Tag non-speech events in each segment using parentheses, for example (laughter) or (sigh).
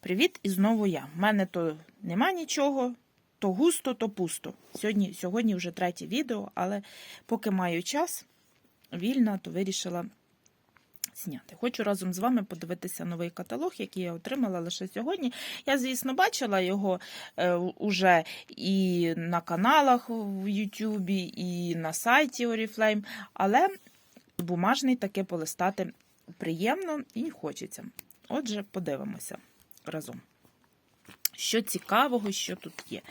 Привіт і знову я. У мене то нема нічого, то густо, то пусто. Сьогодні, сьогодні вже третє відео, але поки маю час вільна, то вирішила зняти. Хочу разом з вами подивитися новий каталог, який я отримала лише сьогодні. Я, звісно, бачила його е, уже і на каналах в Ютубі, і на сайті Oriflame, але бумажний таке полистати приємно і хочеться. Отже, подивимося разом. Що цікавого, що тут є.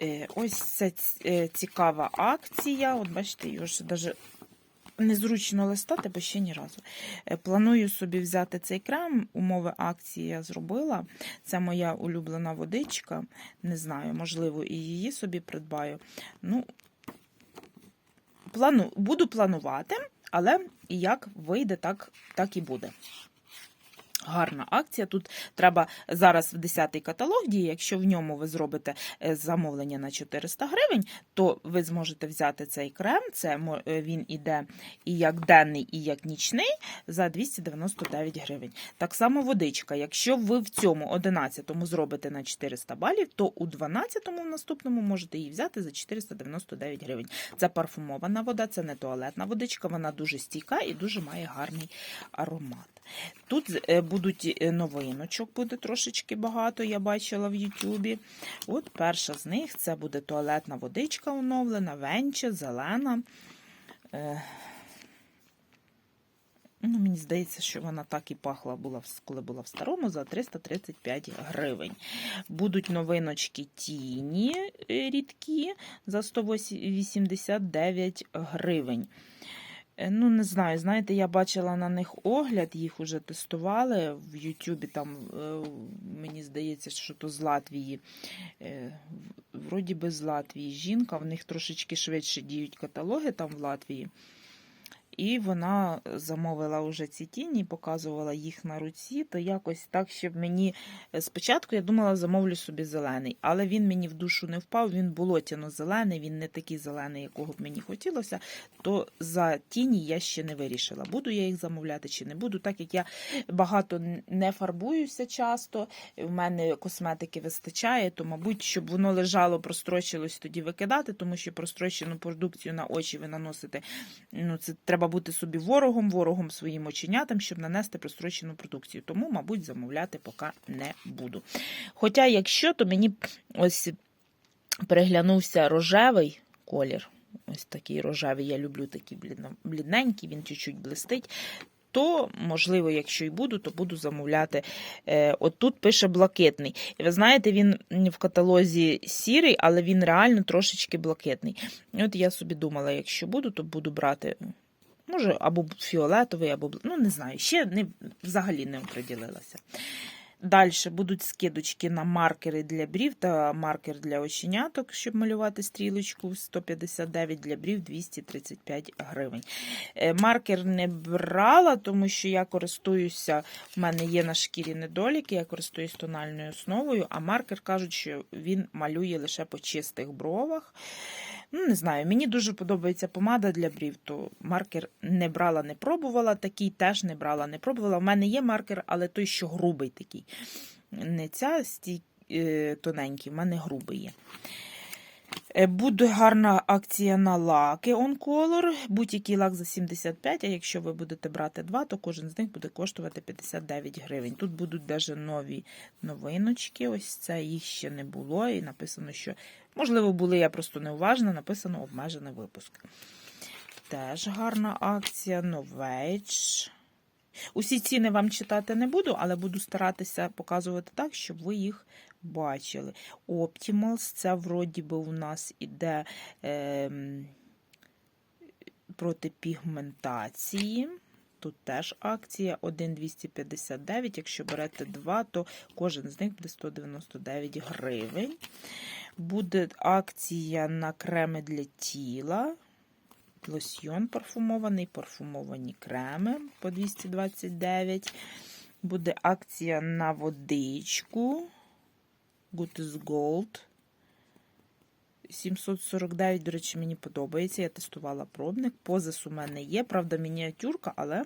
Е, Ось це е, цікава акція. От бачите, її вже навіть незручно листати, бо ще ні разу. Е, Планую собі взяти цей крем. Умови акції я зробила. Це моя улюблена водичка. Не знаю, можливо, і її собі придбаю. Ну, плану, буду планувати, але як вийде, так, так і буде. Гарна акція. Тут треба зараз в 10-й каталог діє. Якщо в ньому ви зробите е, замовлення на 400 гривень, то ви зможете взяти цей крем. Це е, він іде і як денний, і як нічний за 299 гривень. Так само водичка. Якщо ви в цьому 11-му зробите на 400 балів, то у 12-му в наступному можете її взяти за 499 гривень. Це парфумована вода, це не туалетна водичка, вона дуже стійка і дуже має гарний аромат. Тут е, будуть е, новиночок, буде трошечки багато, я бачила в Ютубі. От перша з них це буде туалетна водичка оновлена, венче, зелена. Е, Ну, мені здається, що вона так і пахла, була, коли була в старому, за 335 гривень. Будуть новиночки тіні рідкі за 189 гривень. Е, Ну, не знаю, знаєте, я бачила на них огляд, їх уже тестували в Ютубі. Там е, мені здається, що то з Латвії. Е, Вроді би з Латвії жінка, в них трошечки швидше діють каталоги там в Латвії. І вона замовила вже ці тіні, показувала їх на руці, то якось так, щоб мені е, спочатку я думала, замовлю собі зелений, але він мені в душу не впав, він болотяно зелений, він не такий зелений, якого б мені хотілося. То за тіні я ще не вирішила, буду я їх замовляти чи не буду, так як я багато не фарбуюся часто, в мене косметики вистачає, то, мабуть, щоб воно лежало, прострочилось, тоді викидати, тому що прострочену продукцію на очі ви наносите ну, це треба бути собі ворогом, ворогом своїм оченятам, щоб нанести прострочену продукцію. Тому, мабуть, замовляти поки не буду. Хоча, якщо, то мені ось переглянувся рожевий колір. Ось такий рожевий, я люблю такий блідненький, він чуть-чуть блистить. То, можливо, якщо й буду, то буду замовляти. Е, от тут пише блакитний. І ви знаєте, він в каталозі сірий, але він реально трошечки блакитний. І от я собі думала, якщо буду, то буду брати. Може, або фіолетовий, або ну не знаю, ще не, взагалі не оприділилася. Далі будуть скидочки на маркери для брів та маркер для оченяток, щоб малювати стрілочку 159 для брів 235 гривень. Е, Маркер не брала, тому що я користуюся, в мене є на шкірі недоліки, я користуюсь тональною основою, а маркер кажуть, що він малює лише по чистих бровах. Ну, не знаю, мені дуже подобається помада для брів, то маркер не брала, не пробувала, такий теж не брала, не пробувала. У мене є маркер, але той, що грубий такий. Не ця стій, е, тоненький, в мене грубий є. Е, Буде гарна акція на лаки Color. Будь-який лак за 75, а якщо ви будете брати два, то кожен з них буде коштувати 59 гривень. Тут будуть даже нові новиночки. Ось це їх ще не було. І написано, що, можливо, були я просто неуважна, написано обмежений випуск. Теж гарна акція, Novage. Усі ціни вам читати не буду, але буду старатися показувати так, щоб ви їх бачили. Optimals, це вроді би у нас іде ем, проти пігментації. Тут теж акція 1,259. Якщо берете два, то кожен з них буде 199 гривень. Буде акція на креми для тіла. Лосьйон парфумований, парфумовані креми по 229. Буде акція на водичку. Good is Gold. 749, до речі, мені подобається. Я тестувала пробник. Позис у мене є. Правда, мініатюрка, але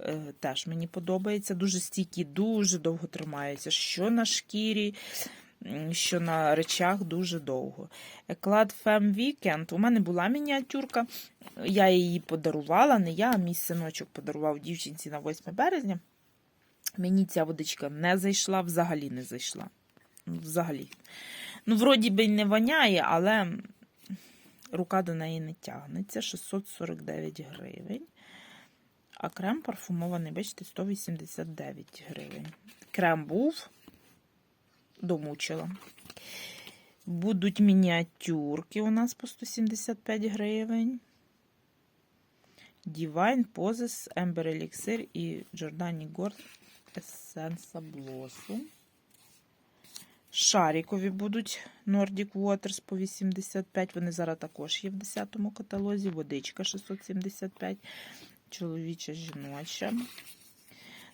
е, теж мені подобається. Дуже стійкі, дуже довго тримаються. Що на шкірі, що на речах дуже довго. Еклад Femme Weekend. У мене була мініатюрка. Я її подарувала. Не я, а мій синочок подарував дівчинці на 8 березня. Мені ця водичка не зайшла, взагалі не зайшла. Ну, Взагалі. Ну, вроді би й не воняє, але рука до неї не тягнеться. 649 гривень. А крем парфумований, бачите, 189 гривень. Крем був, домучила. Будуть мініатюрки у нас по 175 гривень. Divine Poses, Ember Elixir і Giordani Gold Essenza Blossom. Шарікові будуть Nordic Waters по 85. Вони зараз також є в 10-му каталозі. Водичка 675. Чоловіча жіноча.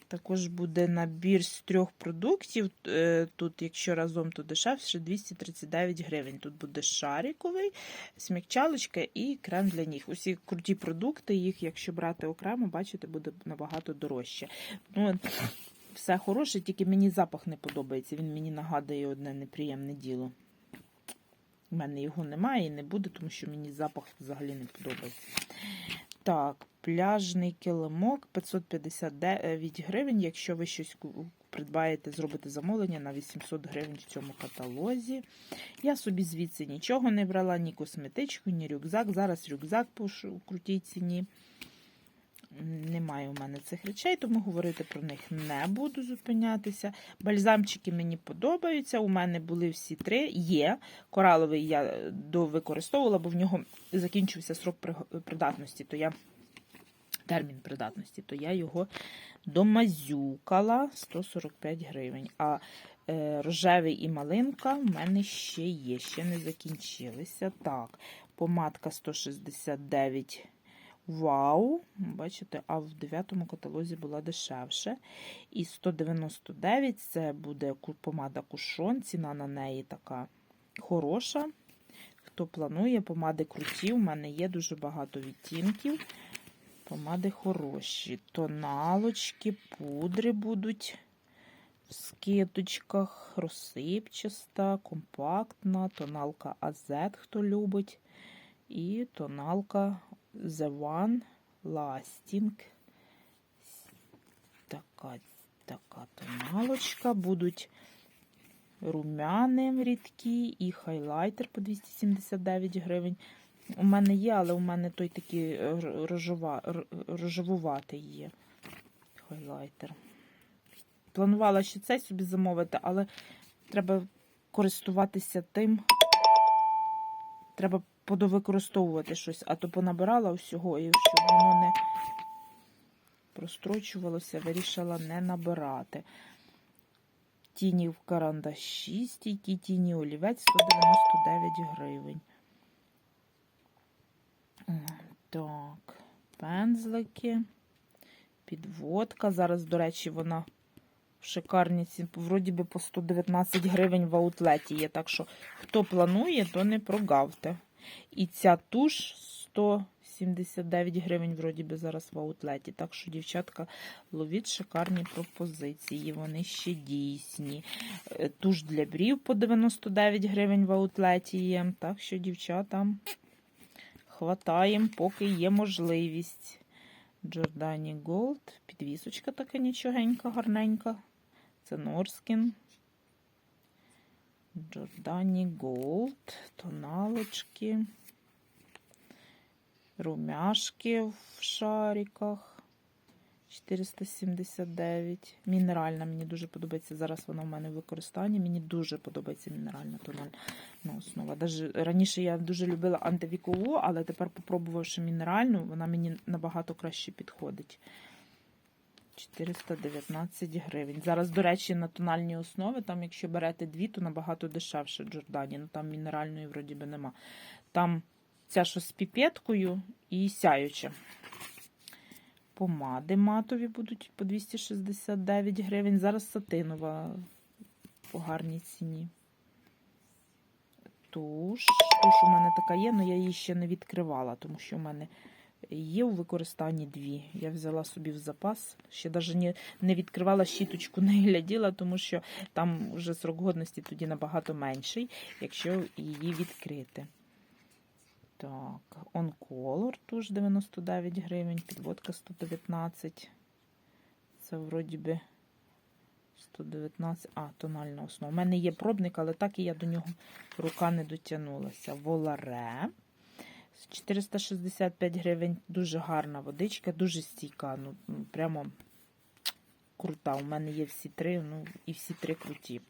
Також буде набір з трьох продуктів. Е, Тут, якщо разом, то дешевше 239 гривень. Тут буде шариковий, смікчалочка і крем для ніг. Усі круті продукти, їх, якщо брати окремо, бачите, буде набагато дорожче. Ну, все хороше, тільки мені запах не подобається. Він мені нагадує одне неприємне діло. У мене його немає і не буде, тому що мені запах взагалі не подобається. Так, пляжний килимок 559 гривень. Якщо ви щось придбаєте, зробите замовлення на 800 гривень в цьому каталозі. Я собі звідси нічого не брала, ні косметичку, ні рюкзак. Зараз рюкзак по крутій ціні. Немає у мене цих речей, тому говорити про них не буду зупинятися. Бальзамчики мені подобаються. У мене були всі три. Є. Кораловий я довикористовувала, бо в нього закінчився срок придатності, то я термін придатності, то я його домазюкала 145 гривень. А е, рожевий і малинка в мене ще є, ще не закінчилися. Так, помадка 169 Вау, бачите, а в 9 каталозі була дешевше. І 199 це буде помада кушон. Ціна на неї така хороша. Хто планує, помади круті. У мене є дуже багато відтінків. Помади хороші. Тоналочки, пудри будуть в скидочках, розсипчаста, компактна, тоналка AZ, хто любить. І тоналка The One Lasting. Така, така тоналочка. Будуть румяни рідкі і хайлайтер по 279 гривень. У мене є, але у мене той такий р- рожова, рожевуватий є хайлайтер. Планувала ще цей собі замовити, але треба користуватися тим. Треба подовикористовувати щось, а то понабирала всього, і щоб воно не прострочувалося, вирішила не набирати. Тіні в карандаші, стійкі тіні олівець 199 гривень. Так, пензлики, підводка. Зараз, до речі, вона в шикарніці, вроді би по 119 гривень в аутлеті є. Так що, хто планує, то не прогавте. І ця туш 179 гривень, вроді би, зараз в аутлеті. Так що, дівчатка, ловіть шикарні пропозиції. Вони ще дійсні. Е, Туш для брів по 99 гривень в аутлеті є. Так що, дівчата, хватаємо, поки є можливість. Giordani Gold, підвісочка така нічогенька, гарненька. Це Норскін. Giordani Gold, тоналочки, румяшки в шариках. 479. Мінеральна, мені дуже подобається. Зараз вона в мене в використанні. Мені дуже подобається мінеральна тональна основа. Даже раніше я дуже любила антивікову, але тепер, попробувавши мінеральну, вона мені набагато краще підходить. 419 гривень. Зараз, до речі, на тональній основі, там, якщо берете дві, то набагато дешевше Джордані. Ну там мінеральної вроді би нема. Там ця що з піпеткою і сяюча. Помади матові будуть по 269 гривень. Зараз сатинова по гарній ціні. туш. Туш у мене така є, але я її ще не відкривала, тому що в мене є у використанні дві. Я взяла собі в запас. Ще навіть не, відкривала щіточку, (laughs) не гляділа, тому що там вже срок годності тоді набагато менший, якщо її відкрити. Так, Color туш 99 гривень, підводка 119. Це вроді би 119. А, тональна основа. У мене є пробник, але так і я до нього рука не дотягнулася. Воларе. 465 гривень. Дуже гарна водичка, дуже стійка. Ну, ну, прямо крута. У мене є всі три, ну і всі три круті.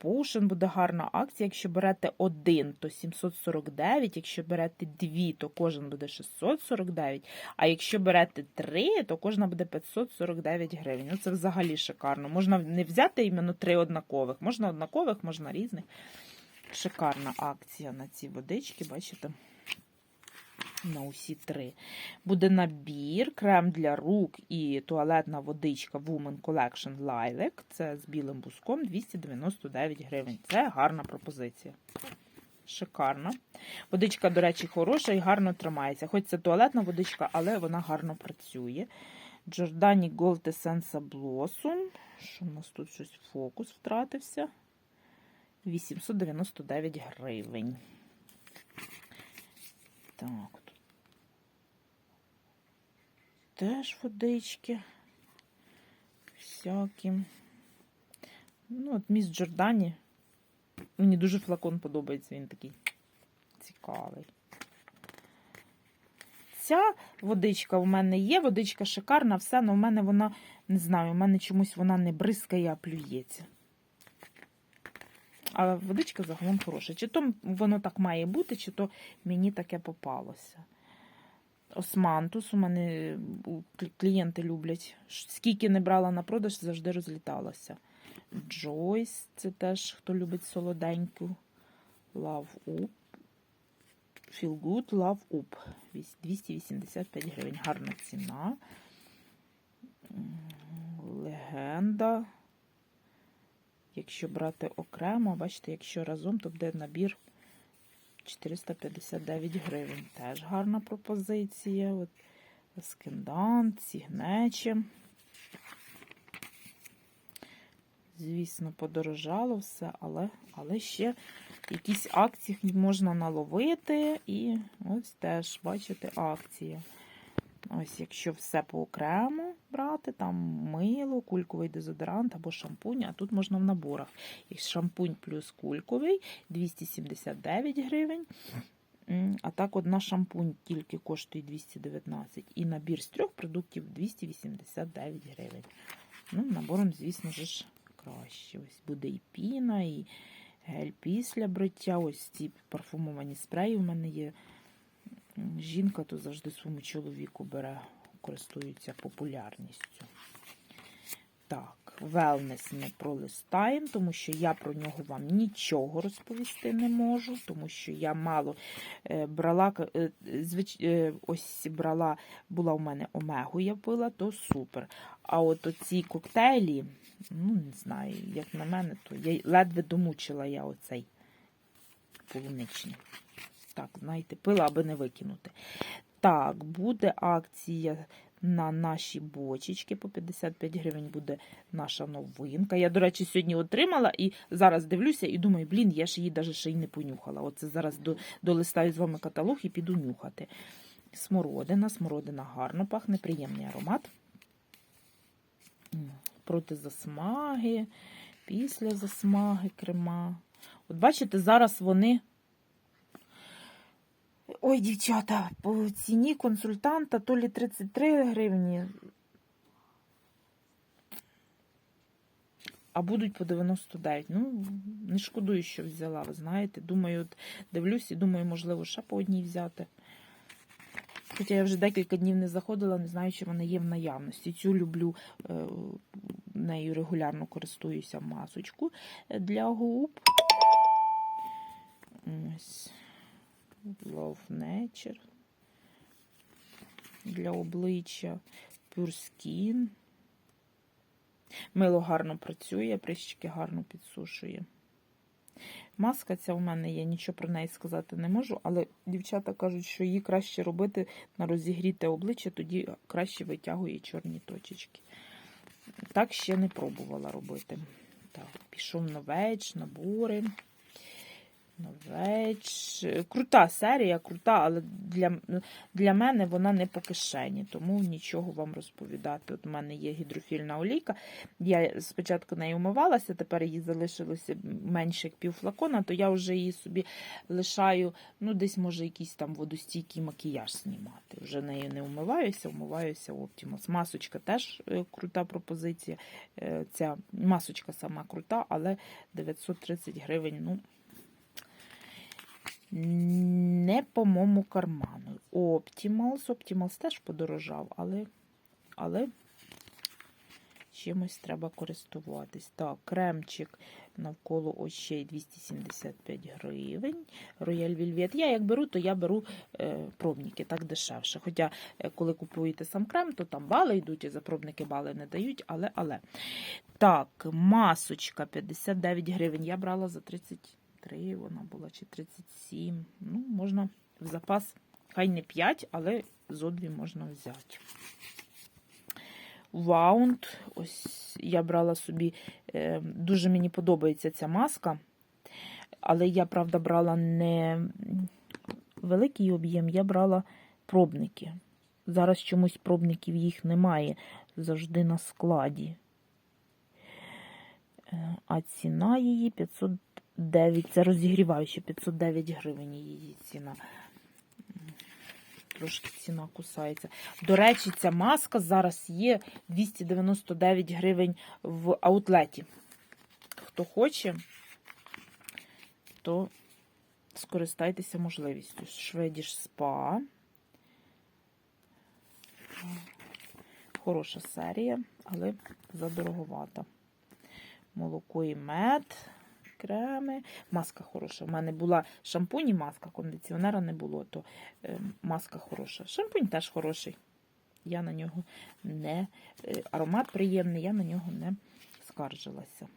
Potion буде гарна акція. Якщо берете один, то 749. Якщо берете дві, то кожен буде 649. А якщо берете три, то кожна буде 549 гривень. Ну, це взагалі шикарно. Можна не взяти іменно три однакових. Можна однакових, можна різних. Шикарна акція на ці водички, бачите? На усі три. Буде набір, крем для рук і туалетна водичка Woman Collection Lilac. Це з білим буском 299 гривень. Це гарна пропозиція. Шикарна. Водичка, до речі, хороша і гарно тримається. Хоч це туалетна водичка, але вона гарно працює. Giordani Gold Essence Blossom. Що у нас тут щось фокус втратився? 899 гривень. Так, теж водички. Всякі. Ну, от міст Джордані. Мені дуже флакон подобається, він такий цікавий. Ця водичка в мене є, водичка шикарна, все, але в мене вона, не знаю, у мене чомусь вона не бризкає, а плюється. А водичка загалом хороша. Чи то воно так має бути, чи то мені таке попалося. Османтус у мене клієнти люблять. Скільки не брала на продаж, завжди розліталася. Джойс, це теж хто любить солоденьку. Love Up. Feel Good, Love Up. 285 гривень. Гарна ціна. Легенда. Якщо брати окремо, бачите, якщо разом, то буде набір 459 гривень. Теж гарна пропозиція. От Скендант, Сігнече. Звісно, подорожало все, але, але ще якісь акції можна наловити. І ось теж, бачите, акція. Ось, якщо все по окремо брати, там мило, кульковий дезодорант або шампунь, а тут можна в наборах. І шампунь плюс кульковий 279 гривень. А так, одна шампунь тільки коштує 219 І набір з трьох продуктів 289 гривень. Ну, Набором, звісно ж, краще. Ось буде і піна, і гель після бриття. Ось ці парфумовані спреї в мене є. Жінка то завжди своєму чоловіку бере, користується популярністю. Так, велнес ми пролистаємо, тому що я про нього вам нічого розповісти не можу, тому що я мало е, брала, е, звич, е, ось брала, була у мене омегу, я пила, то супер. А от оці коктейлі, ну, не знаю, як на мене, то я ледве домучила я оцей полуничний. Так, знаєте, пила, аби не викинути. Так, буде акція на наші бочечки. По 55 гривень буде наша новинка. Я, до речі, сьогодні отримала і зараз дивлюся і думаю, блін, я ж її навіть ще й не понюхала. Оце зараз до, долистаю з вами каталог і піду нюхати. Смородина, смородина гарно пахне, приємний аромат. Проти засмаги, після засмаги крема. От бачите, зараз вони. Ой, дівчата, по ціні консультанта то лі 33 гривні, а будуть по 99. Ну, не шкодую, що взяла, ви знаєте. Думаю, от дивлюсь і думаю, можливо, ще по одній взяти. Хоча я вже декілька днів не заходила, не знаю, чи вона є в наявності. Цю люблю, е, нею регулярно користуюся масочку для губ. Ось. Love Nature для обличчя, Pure Skin. Мило гарно працює, прищики гарно підсушує. Маска ця у мене є, нічого про неї сказати не можу, але дівчата кажуть, що її краще робити на розігріте обличчя, тоді краще витягує чорні точечки. Так ще не пробувала робити. Так, пішов новеч, набори. Новеч. Крута серія, крута, але для, для мене вона не по кишені, тому нічого вам розповідати. От у мене є гідрофільна олійка. Я спочатку нею умивалася, тепер її залишилося менше як пів флакона, то я вже її собі лишаю, ну, десь може якийсь там водостійкий макіяж знімати. Вже нею не умиваюся, умиваюся Optimus. Масочка теж е, крута пропозиція. Е, Ця масочка сама крута, але 930 гривень. ну, не по моєму карману. Optimals. Optimals теж подорожав, але, але чимось треба користуватись. Так, кремчик навколо очей 275 гривень. Royal Velvet. Я як беру, то я беру е, пробники, так дешевше. Хоча, е, коли купуєте сам крем, то там бали йдуть, і за пробники бали не дають, але. але. Так, масочка 59 гривень. Я брала за 30 33 вона була, чи 37. Ну, можна в запас, хай не 5, але зо дві можна взяти. Ваунд. Ось я брала собі, е, дуже мені подобається ця маска. Але я, правда, брала не великий об'єм, я брала пробники. Зараз чомусь пробників їх немає завжди на складі. Е, А ціна її 500 9, це розігріваюче 509 гривень її ціна. Трошки ціна кусається. До речі, ця маска зараз є 299 гривень в аутлеті. Хто хоче, то скористайтеся можливістю. Шведіш спа. Хороша серія, але задороговата. Молоко і мед креми. Маска хороша. У мене була шампунь і маска, кондиціонера не було, то е, маска хороша. Шампунь теж хороший. Я на нього не е, аромат приємний, я на нього не скаржилася.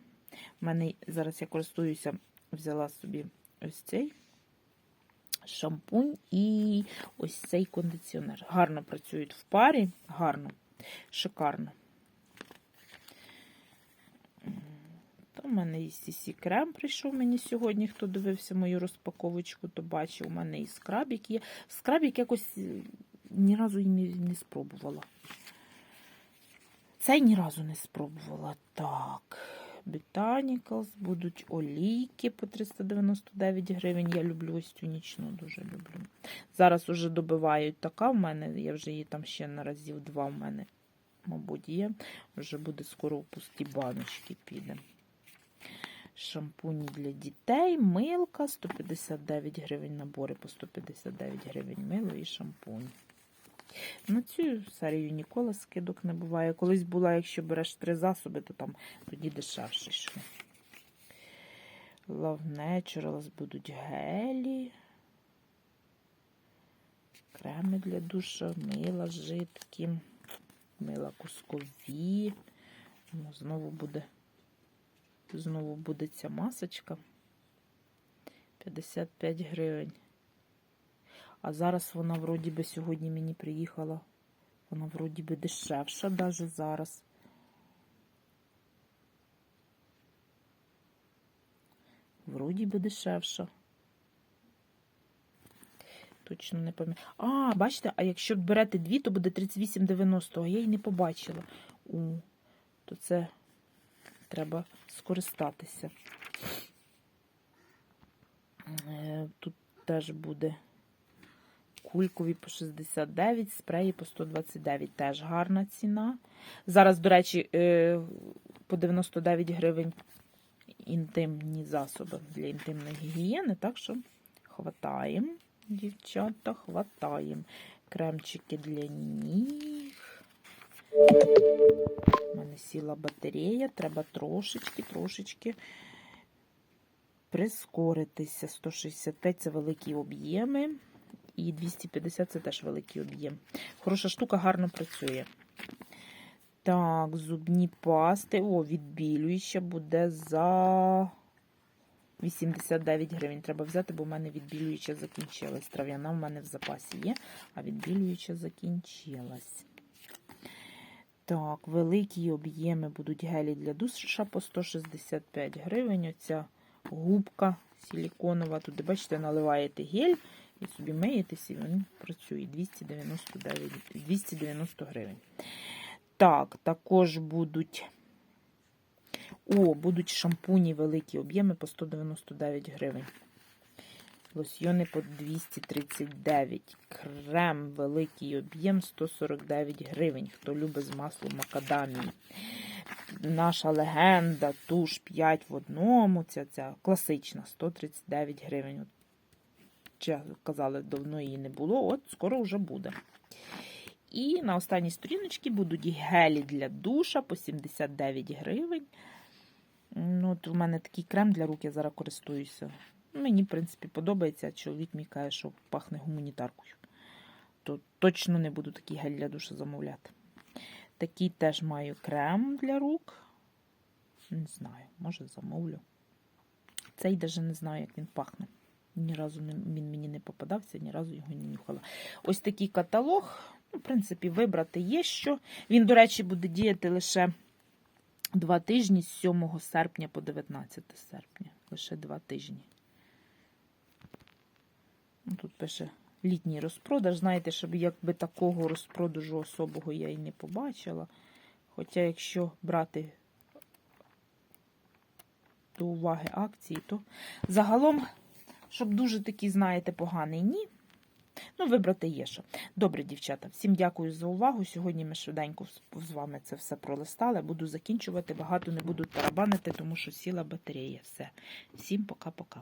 У мене зараз я користуюся, взяла собі ось цей шампунь і ось цей кондиціонер. Гарно працюють в парі, гарно, шикарно. У мене і CC крем прийшов мені сьогодні. Хто дивився мою розпаковочку, то бачив, у мене і скрабік є. Скрабік якось е, ні разу і не, не спробувала. Цей ні разу не спробувала. Так, Botanicals, будуть олійки по 399 гривень. Я люблю ось цю нічну, дуже люблю. Зараз уже добивають така в мене, я вже її там ще на разів два в мене, мабуть, є. Вже буде скоро пусті баночки піде. Шампуні для дітей, милка 159 гривень, набори по 159 гривень мило і шампунь. На цю серію ніколи скидок не буває. Колись була, якщо береш три засоби, то там тоді дешевше йшло. Love Naturals будуть гелі, креми для душа, мила жидкі, мила кускові. Ну, Знову буде. Знову буде ця масочка 55 гривень. А зараз вона, вроді би, сьогодні мені приїхала. Вона, вроді би, дешевша навіть зараз. Вроді би дешевша. Точно не пам'ятаю. А, бачите, а якщо берете дві, то буде 38,90, а я її не побачила. У, то це треба скористатися. Е, тут теж буде кулькові по 69, спреї по 129, теж гарна ціна. Зараз, до речі, е, по 99 гривень інтимні засоби для інтимної гігієни, так що хватаємо, дівчата, хватаємо. Кремчики для ніг. У мене сіла батарея, треба трошечки, трошечки прискоритися. 165 це великі об'єми. І 250 це теж великий об'єм. Хороша штука, гарно працює. Так, зубні пасти. О, відбілююча буде за 89 гривень треба взяти, бо в мене відбілююча закінчилась. Трав'яна в мене в запасі є, а відбілююча закінчилась. Так, великі об'єми будуть гелі для душа по 165 гривень. Оця губка силіконова. Туди, бачите, наливаєте гель і собі миєтесь, і він працює 299, 290 гривень. Так, також будуть. О, будуть шампуні великі об'єми по 199 гривень. Лосьйони по 239. Крем великий об'єм 149 гривень. Хто любить з маслом макадамії. Наша легенда, туш 5 в одному. Ця, ця класична 139 гривень. Чи казали, давно її не було, от скоро вже буде. І на останній сторіночці будуть гелі для душа по 79 гривень. Ну, от у мене такий крем для рук, я зараз користуюся. Мені, в принципі, подобається, чоловік мій каже, що пахне гуманітаркою. То точно не буду такий гель для душа замовляти. Такий теж маю крем для рук. Не знаю, може замовлю. Цей навіть не знаю, як він пахне. Ні разу він мені не попадався, ні разу його не нюхала. Ось такий каталог. Ну, в принципі, вибрати є що. Він, до речі, буде діяти лише два тижні з 7 серпня по 19 серпня. Лише два тижні. Ну, Тут пише літній розпродаж. Знаєте, щоб якби такого розпродажу особого я і не побачила. Хоча, якщо брати до уваги акції, то загалом, щоб дуже такий, знаєте, поганий ні. Ну, вибрати є що. Добре, дівчата, всім дякую за увагу. Сьогодні ми швиденько з вами це все пролистали. Буду закінчувати, багато не буду тарабанити, тому що сіла батарея. Все. Всім пока-пока.